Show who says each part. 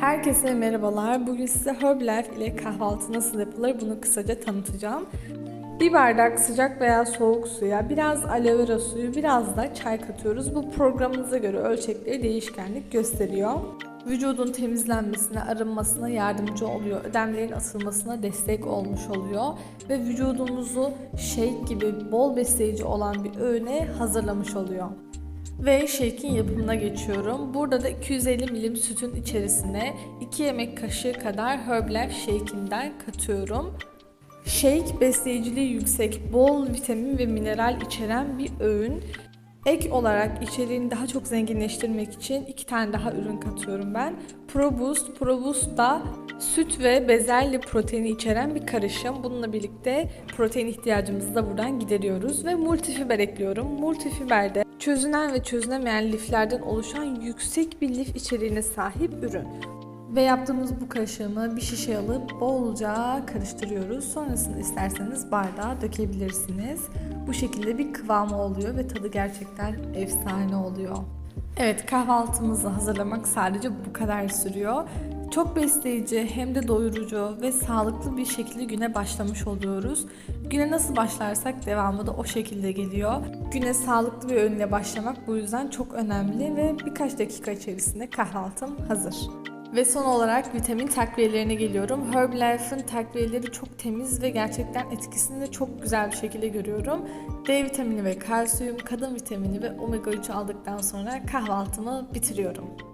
Speaker 1: Herkese merhabalar. Bugün size Herbalife ile kahvaltı nasıl yapılır bunu kısaca tanıtacağım. Bir bardak sıcak veya soğuk suya biraz aloe vera suyu, biraz da çay katıyoruz. Bu programınıza göre ölçekleri değişkenlik gösteriyor. Vücudun temizlenmesine, arınmasına yardımcı oluyor. Ödemlerin atılmasına destek olmuş oluyor. Ve vücudumuzu shake gibi bol besleyici olan bir öğüne hazırlamış oluyor ve shake'in yapımına geçiyorum. Burada da 250 milim sütün içerisine 2 yemek kaşığı kadar Herbalife Shake'inden katıyorum. Shake besleyiciliği yüksek, bol vitamin ve mineral içeren bir öğün. Ek olarak içeriğini daha çok zenginleştirmek için iki tane daha ürün katıyorum ben. Pro Boost, Pro Boost da süt ve bezelye proteini içeren bir karışım. Bununla birlikte protein ihtiyacımızı da buradan gideriyoruz ve multifiber ekliyorum. Multifiber de çözünen ve çözünemeyen liflerden oluşan yüksek bir lif içeriğine sahip ürün. Ve yaptığımız bu karışımı bir şişe alıp bolca karıştırıyoruz. Sonrasında isterseniz bardağa dökebilirsiniz. Bu şekilde bir kıvamı oluyor ve tadı gerçekten efsane oluyor. Evet kahvaltımızı hazırlamak sadece bu kadar sürüyor. Çok besleyici hem de doyurucu ve sağlıklı bir şekilde güne başlamış oluyoruz. Güne nasıl başlarsak devamı da o şekilde geliyor. Güne sağlıklı bir öğünle başlamak bu yüzden çok önemli ve birkaç dakika içerisinde kahvaltım hazır. Ve son olarak vitamin takviyelerine geliyorum. Herbalife'ın takviyeleri çok temiz ve gerçekten etkisini de çok güzel bir şekilde görüyorum. D vitamini ve kalsiyum, kadın vitamini ve omega 3 aldıktan sonra kahvaltımı bitiriyorum.